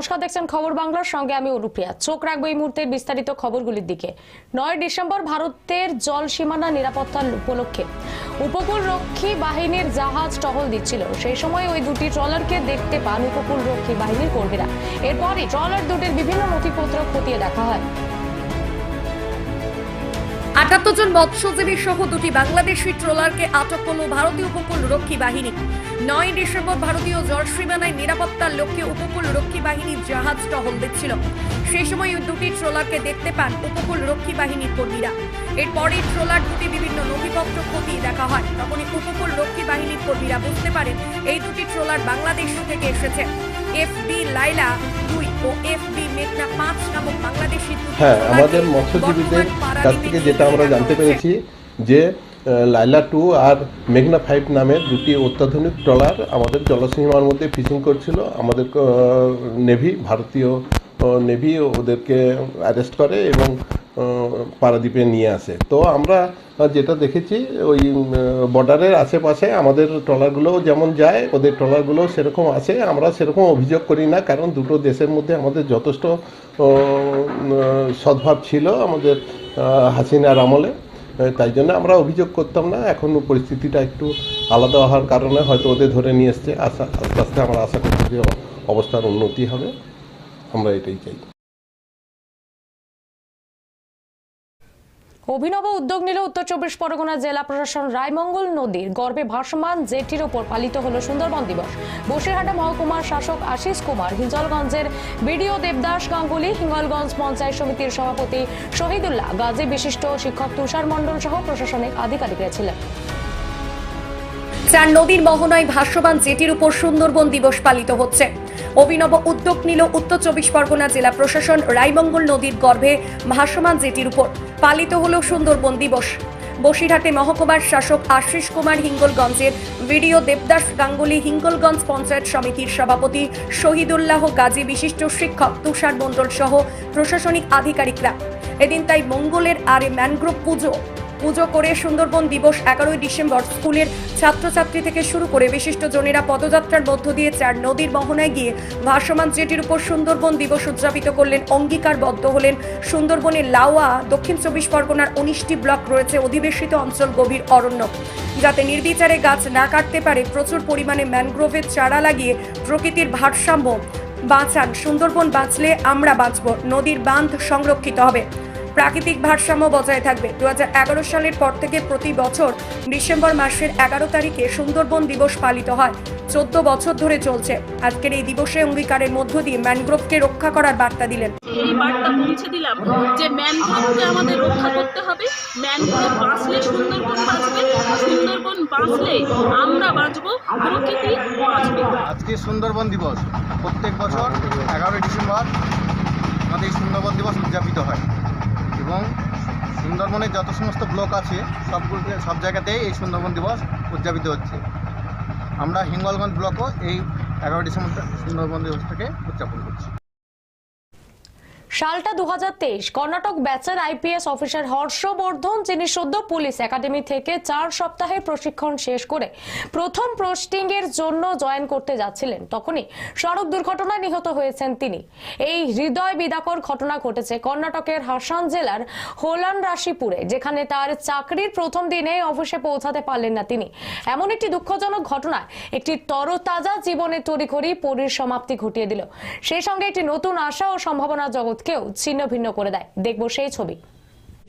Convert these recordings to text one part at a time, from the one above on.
নমস্কার, দেখছেন খবর বাংলার সঙ্গে আমি অনুপ্রিয়া। চোখ রাখব এই মুহূর্তের বিস্তারিত খবরগুলির দিকে। নয় ডিসেম্বর ভারতের জল সীমানা নিরাপত্তার উপলক্ষে উপকূল রক্ষী বাহিনীর জাহাজ টহল দিচ্ছিল। সেই সময় ওই দুটি ট্রলারকে দেখতে পান উপকূল রক্ষী বাহিনীর কর্মীরা। এরপরই ট্রলার দুটির বিভিন্ন নথিপত্র খতিয়ে দেখা হয়। আটাত্তর জন মৎস্যজীবী সহ দুটি বাংলাদেশি ট্রলারকে আটক করল ভারতীয় উপকূল রক্ষী বাহিনী। নয় ডিসেম্বর ভারতীয় জল সীমানায় নিরাপত্তার লক্ষ্যে উপকূল রক্ষী বাহিনীর জাহাজ টহল দিচ্ছিল। সেই সময় দুটি ট্রলারকে দেখতে পান উপকূল রক্ষী বাহিনীর কর্মীরা। এরপরই ট্রলার দুটি বিভিন্ন নথিপত্র খতিয়ে দেখা হয়। তখনই উপকূল রক্ষী বাহিনীর কর্মীরা বুঝতে পারেন, এই দুটি ট্রলার বাংলাদেশ থেকে এসেছে। এফ বি লাইলা দুই। হ্যাঁ আমাদের মৎস্যজীবীদের কাছ থেকে যেটা আমরা জানতে পেরেছি যে লাইলা টু আর মেঘনা ফাইভ নামে দুটি অত্যাধুনিক ট্রলার আমাদের জলসীমার মধ্যে ফিশিং করছিল। আমাদের নেভি ভারতীয় নেভি ওদেরকে অ্যারেস্ট করে এবং পারাদ্বীপে নিয়ে আসে। তো আমরা যেটা দেখেছি, ওই বর্ডারের আশেপাশে আমাদের ট্রলারগুলোও যেমন যায়, ওদের ট্রলারগুলো সেরকম আছে। আমরা সেরকম অভিযোগ করি না, কারণ দুটো দেশের মধ্যে আমাদের যথেষ্ট সদ্ভাব ছিল আমাদের হাসিনার আমলে। তাই জন্য আমরা অভিযোগ করতাম না। এখন পরিস্থিতিটা একটু আলাদা হওয়ার কারণে হয়তো ওদের ধরে নিয়ে এসছে। আশা, আস্তে আস্তে আমরা আশা করছি যে অবস্থার উন্নতি হবে। আমরা এটাই চাই। অভিনব উদ্যোগ নিল উত্তর চব্বিশ পরগনা জেলা প্রশাসন রায়মঙ্গল নদীর গর্ভে ভাসমান জেটির ওপর পালিত হলো সুন্দরবন দিবস। বসিরহাটা মহকুমার শাসক আশিস কুমার, হিঞ্জলগঞ্জের বিডিও দেবদাস গাঙ্গুলি, হিঙ্গলগঞ্জ পঞ্চায়েত সমিতির সভাপতি শহীদুল্লাহ গাজী বিশিষ্ট শিক্ষক তুষার মণ্ডল সহ প্রশাসনিক আধিকারিকরা ছিলেন। চার নদীর মোহনায় ভাষ্যবান জেটির উপর সুন্দরবন দিবস পালিত হচ্ছে। অভিনব উদ্যোগ নিল উত্তর চব্বিশ পরগনা জেলা প্রশাসন রায়মঙ্গল নদীর গর্ভে ভাসমান জেটির উপর। পালিত হল সুন্দরবন দিবস। বসিরহাটে মহকুমার শাসক আশিস কুমার হিঙ্গলগঞ্জের ভিডিও দেবদাস গাঙ্গুলি হিঙ্গলগঞ্জ পঞ্চায়েত সমিতির সভাপতি শহীদুল্লাহ গাজী বিশিষ্ট শিক্ষক তুষার মণ্ডল সহ প্রশাসনিক আধিকারিকরা। এদিন তাই মঙ্গলের আরে ম্যানগ্রোভ পুজো। পুজো করে সুন্দরবন দিবস এগারোই ডিসেম্বর স্কুলের ছাত্রছাত্রী থেকে শুরু করে বিশিষ্ট জনেরা পদযাত্রার মধ্য দিয়ে চার নদীর মোহনায় গিয়ে ভাসমান জেটির উপর সুন্দরবন দিবস উদযাপিত করলেন, অঙ্গীকারবদ্ধ হলেন। সুন্দরবনের লাওয়া দক্ষিণ চব্বিশ পরগনার উনিশটি ব্লক রয়েছে, অধিবেশিত অঞ্চল গভীর অরণ্য। যাতে নির্বিচারে গাছ না কাটতে পারে, প্রচুর পরিমাণে ম্যানগ্রোভের চারা লাগিয়ে প্রকৃতির ভারসাম্য বাঁচান। সুন্দরবন বাঁচলে আমরা বাঁচব, নদীর বাঁধ সংরক্ষিত হবে। প্রাকৃতিক ভারসাম্য বজায় থাকবে। দু হাজার এগারো সালের পর থেকে প্রতি বছর ডিসেম্বর মাসের এগারো তারিখে সুন্দরবন দিবস পালিত হয়। চোদ্দ বছর ধরে চলছে। আজকের এই দিবসে অঙ্গীকারের মধ্য দিয়ে ম্যানগ্রোভকে রক্ষা করার বার্তা দিলেন। এই বার্তা পৌঁছে দিলাম যে ম্যানগ্রোভকে আমাদের রক্ষা করতে হবে। ম্যানগ্রোভ বাঁচলে সুন্দরবন বাঁচবে সুন্দরবন বাঁচলে আমরা বাঁচবো প্রকৃতি বাঁচবে। আজকে সুন্দরবন দিবস। প্রত্যেক বছর এগারোই ডিসেম্বর আমাদের সুন্দরবন দিবস উদযাপিত হয়। এবং সুন্দরবনের যত সমস্ত ব্লক আছে সবগুলো সব জায়গাতেই এই সুন্দরবন দিবস উদযাপিত হচ্ছে। আমরা হিঙ্গলগঞ্জ ব্লকও এই এগারোই ডিসেম্বর সুন্দরবন দিবসটাকে উদযাপন করছি। সালটা দু হাজার তেইশ, কর্ণাটক ব্যাচের আইপিএস অফিসার হর্ষবর্ধন, যিনি সদ্য পুলিশ একাডেমি থেকে চার সপ্তাহের প্রশিক্ষণ শেষ করে প্রথম পোস্টিং এর জন্য জয়েন করতে যাচ্ছিলেন, তখনই সড়ক দুর্ঘটনায় নিহত হয়েছেন তিনি। এই হৃদয় বিদাকর ঘটনা ঘটেছে কর্ণাটকের হাসান জেলার হোলান রাশিপুরে, যেখানে তার চাকরির প্রথম দিনে অফিসে পৌঁছাতে পারলেন না তিনি। এমন একটি দুঃখজনক ঘটনা একটি তরতাজা জীবনের তড়িঘড়ি পরির সমাপ্তি ঘটিয়ে দিল। সেই সঙ্গে একটি নতুন আশা ও সম্ভাবনা জগৎকেও ছিন্ন ভিন্ন করে দেয়। দেখব সেই ছবি।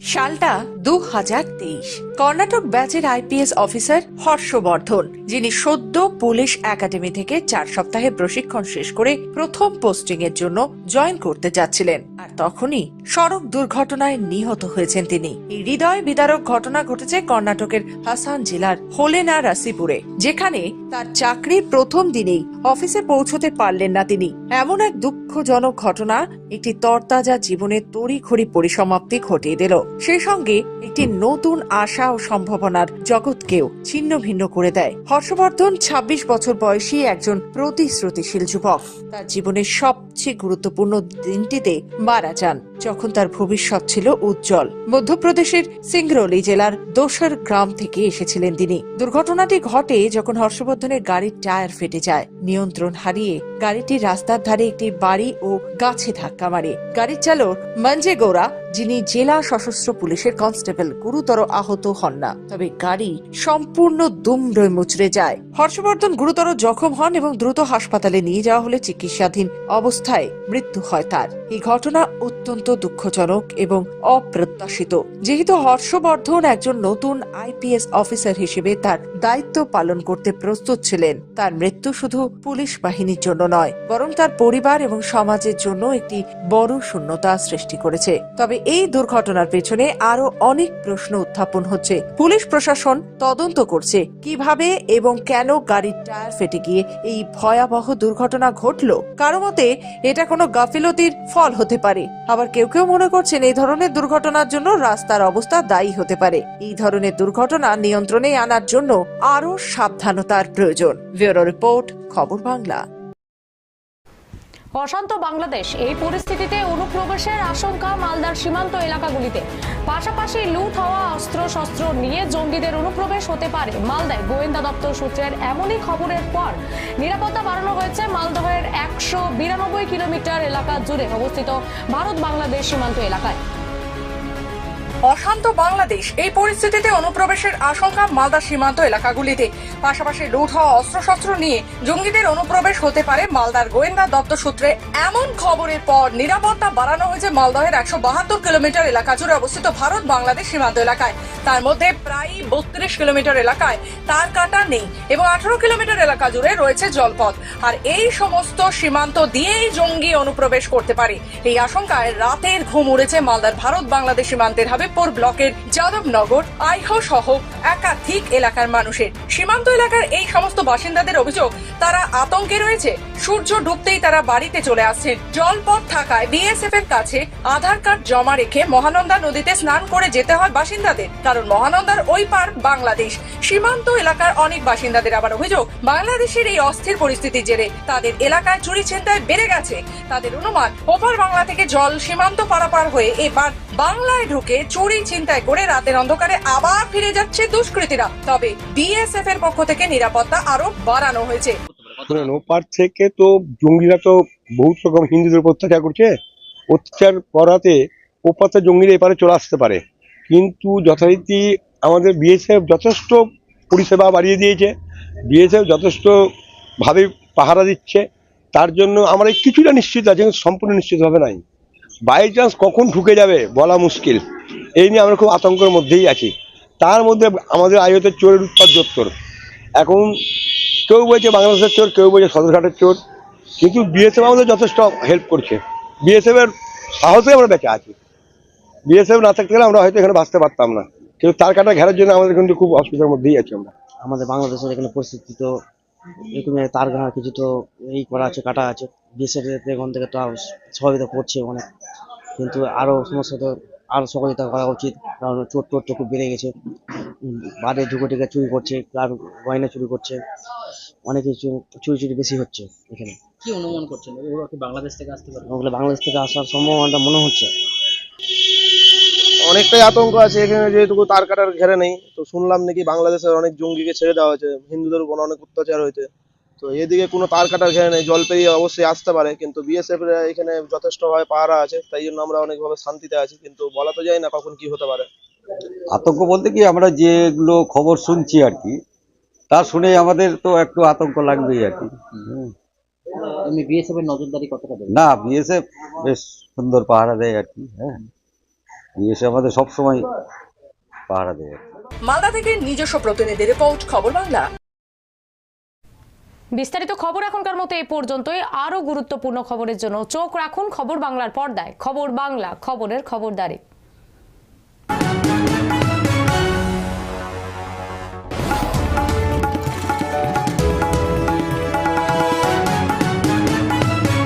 সালটা দু হাজার তেইশ। কর্ণাটক ব্যাচের আইপিএস অফিসার হর্ষবর্ধন, যিনি সদ্য পুলিশ একাডেমি থেকে চার সপ্তাহে প্রশিক্ষণ শেষ করে প্রথম পোস্টিং এর জন্য জয়েন করতে যাচ্ছিলেন। আর তখনই সড়ক দুর্ঘটনায় নিহত হয়েছেন তিনি। হৃদয় বিদারক ঘটনা ঘটেছে কর্ণাটকের হাসান জেলার হোলেনা রাসিপুরে যেখানে তার চাকরির প্রথম দিনেই অফিসে পৌঁছতে পারলেন না তিনি। এমন এক দুঃখজনক ঘটনা একটি তরতাজা জীবনের তড়িঘড়ি পরিসমাপ্তি ঘটিয়ে দিল। সেই সঙ্গে একটি নতুন আশা ও সম্ভাবনার জগৎকেও ছিন্ন ভিন্ন করে দেয়। হর্ষবর্ধন ২৬ বছর বয়সী একজন প্রতিশ্রুতিশীল যুবক। তার জীবনের সবচেয়ে গুরুত্বপূর্ণ দিনটিতে মারা যান, যখন তার ভবিষ্যৎ ছিল উজ্জ্বল। মধ্যপ্রদেশের সিংরৌলি জেলার দোসর গ্রাম থেকে এসেছিলেন তিনি। দুর্ঘটনাটি ঘটে যখন হর্ষবর্ধনের গাড়ির টায়ার ফেটে যায়। নিয়ন্ত্রণ হারিয়ে গাড়িটি রাস্তার ধারে একটি বাড়ি ও গাছে ধাক্কা মারে। গাড়ির চালক মঞ্জে গৌড়া যিনি জেলা সশস্ত্র পুলিশের কনস্টেবল গুরুতর আহত হন না। তবে গাড়ি সম্পূর্ণ দুমড়ে মুচড়ে যায়। হর্ষবর্ধন গুরুতর জখম হন এবং দ্রুত হাসপাতালে নিয়ে যাওয়া হলে চিকিৎসাধীন অবস্থায় মৃত্যু হয় তার। এই ঘটনা অত্যন্ত দুঃখজনক এবং অপ্রত্যাশিত। যেহেতু হর্ষবর্ধন একজন নতুন আইপিএস অফিসার হিসেবে তার দায়িত্ব পালন করতে প্রস্তুত ছিলেন, তার মৃত্যু শুধু পুলিশ বাহিনীর জন্য নয়, বরং তার পরিবার এবং সমাজের জন্য একটি বড় শূন্যতা সৃষ্টি করেছে। তবে এই দুর্ঘটনার পেছনে আরও অনেক প্রশ্ন উত্থাপন হচ্ছে। পুলিশ প্রশাসন তদন্ত করছে কীভাবে এবং কেন গাড়ির টায়ার ফেটে গিয়ে এই ভয়াবহ দুর্ঘটনা ঘটলো। কারও মতে, এটা কোনো গাফিলতির ফল হতে পারে। আবার কেউ কেউ মনে করছেন এই ধরনের দুর্ঘটনার জন্য রাস্তার অবস্থা দায়ী হতে পারে। এই ধরনের দুর্ঘটনা নিয়ন্ত্রণে আনার জন্য আরও সাবধানতার প্রয়োজন। ব্যুরো রিপোর্ট, খবর বাংলা। অশান্ত বাংলাদেশ, এই পরিস্থিতিতে অনুপ্রবেশের আশঙ্কা মালদার সীমান্ত এলাকাগুলিতে। পাশাপাশি লুট হওয়া অস্ত্রশস্ত্র নিয়ে জঙ্গিদের অনুপ্রবেশ হতে পারে। মালদায় গোয়েন্দা দপ্তর সূত্রের এমনই খবরের পর নিরাপত্তা বাড়ানো হয়েছে মালদহের একশো বিরানব্বই কিলোমিটার এলাকা জুড়ে অবস্থিত ভারত বাংলাদেশ সীমান্ত এলাকায়। অশান্ত বাংলাদেশ এই পরিস্থিতিতে অনুপ্রবেশের আশঙ্কা মালদা সীমান্ত এলাকাগুলিতে। পাশাপাশি লুট হওয়া অস্ত্রশস্ত্র নিয়ে জঙ্গিদের অনুপ্রবেশ হতে পারে মালদার গোয়েন্দা দপ্তর সূত্রে এমন খবরের পর নিরাপত্তা বাড়ানো হয়েছে মালদহের একশো বাহাত্তর কিলোমিটার এলাকা জুড়ে অবস্থিত ভারত বাংলাদেশ সীমান্ত এলাকায়। তার মধ্যে প্রায় বত্রিশ কিলোমিটার এলাকায় তার কাটা নেই এবং আঠারো কিলোমিটার এলাকা জুড়ে রয়েছে জলপথ। আর এই সমস্ত সীমান্ত দিয়েই জঙ্গি অনুপ্রবেশ করতে পারে। এই আশঙ্কায় রাতের ঘুম উড়েছে মালদার ভারত বাংলাদেশ সীমান্তের হাবিবপুর ব্লকের যাদবনগর, আইহ সহ একাধিক এলাকার মানুষের। সীমান্ত এলাকার এই সমস্ত বাসিন্দাদের অভিযোগ, তারা আতঙ্কে রয়েছে। সূর্য ডুবতেই তারা বাড়িতে চলে আসছেন। জলপথ থাকায় বিএসএফ এর কাছে আধার কার্ড জমা রেখে মহানন্দা নদীতে স্নান করে যেতে হয় বাসিন্দাদের। কারণ মহানন্দার ওই পার বাংলাদেশ। সীমান্ত এলাকার অনেক বাসিন্দাদের আবার অভিযোগ, বাংলাদেশের এই অস্থির পরিস্থিতির জেরে তাদের এলাকায় চুরি ছিনতাই বেড়ে গেছে। তাদের অনুমান, ওপার বাংলা থেকে জল সীমান্ত পারাপার হয়ে এবার বাংলায় ঢুকে চুরি ছিনতাই করে রাতের অন্ধকারে আবার ফিরে যাচ্ছে দুষ্কৃতীরা। তবে বিএসএফ এর পক্ষ থেকে নিরাপত্তা আরও বাড়ানো হয়েছে। ওপার থেকে তো জঙ্গিরা তো বহুত রকম হিন্দুদের উপর অত্যাচার করছে। অত্যাচার করাতে ওপাতে জঙ্গিরা এপারে চলে আসতে পারে। কিন্তু যথারীতি আমাদের বিএসএফ যথেষ্ট পরিষেবা বাড়িয়ে দিয়েছে। বিএসএফ যথেষ্ট ভাবে পাহারা দিচ্ছে। তার জন্য আমরা কিছুটা নিশ্চিত আছে সম্পূর্ণ নিশ্চিত হবে নাই। বাই চান্স কখন ঢুকে যাবে বলা মুশকিল। এই নিয়ে আমরা খুব আতঙ্কের মধ্যেই আছি। তার মধ্যে আমাদের আয়তের চোরের উৎপাদ জোত্তর। এখন কেউ বলছে বাংলাদেশের চোর, কেউ বলছে সদরঘাটের চোর। কিন্তু বিএসএফ আমাদের যথেষ্ট হেল্প করছে। বিএসএফ এর সাহসে আমরা বেঁচে আছি। বিএসএফ না থাকতে গেলে আমরা হয়তো এখানে বাঁচতে পারতাম না। কিন্তু তার কাটা ঘেরার জন্য আমাদের কিন্তু খুব অসুবিধার মধ্যেই আছি আমরা। আমাদের বাংলাদেশের এখানে পরিস্থিতি তো এরকম তার ঘা কিছু তো এই করা আছে, কাটা আছে। দেশের এখান থেকে তো সহযোগিতা করছে অনেক। কিন্তু আরও সমস্যা তো আরও সহযোগিতা করা উচিত কারণ চোর টোর তো খুব বেড়ে গেছে। বাড়ি ঢুকে ঢুকে চুরি করছে আর গয়না চুরি করছে অনেক কিছু চুরি চুরি বেশি হচ্ছে এখানে। কি অনুমান করছেন? ওরা কি বাংলাদেশ থেকে আসতে পারে ওগুলো বাংলাদেশ থেকে আসার সম্ভাবনাটা মনে হচ্ছে। অনেকটাই আতঙ্ক আছে এখানে যেহেতু তার কাটার ঘেরে নেই। তো শুনলাম নাকি বাংলাদেশের অনেক জঙ্গিকে ছেড়ে দেওয়া হয়েছে। হিন্দুদের উপর অনেক অত্যাচার হয়েছে। তো এদিকে কোনো তার কাটার ঘেরে নেই জল পেরিয়ে অবশ্যই আসতে পারে কিন্তু বিএসএফ এখানে যথেষ্টভাবে পাহারা আছে তাই জন্য আমরা অনেকভাবে শান্তিতে আছি কিন্তু বলা তো যায় না কখন কি হতে পারে। আতঙ্ক বলতে কি আমরা যেগুলো খবর শুনছি আর কি তা শুনে আমাদের তো একটু আতঙ্ক লাগবেই আর কি। এমনি বিএসএফ এর নজরদারি কতটা দেবে? না বিএসএফ বেশ সুন্দর পাহারা দেয় আর কি হ্যাঁ। বিএসএফ আমাদের সবসময় পাহারা দেয় আর কি। মালদা থেকে নিজস্ব প্রতিনিধি রিপোর্ট খবর বাংলা। বিস্তারিত খবর এখনকার মতো এই পর্যন্তই। আরও গুরুত্বপূর্ণ খবরের জন্য চোখ রাখুন খবর বাংলার পর্দায়। খবর বাংলা, খবরের খবরদারি।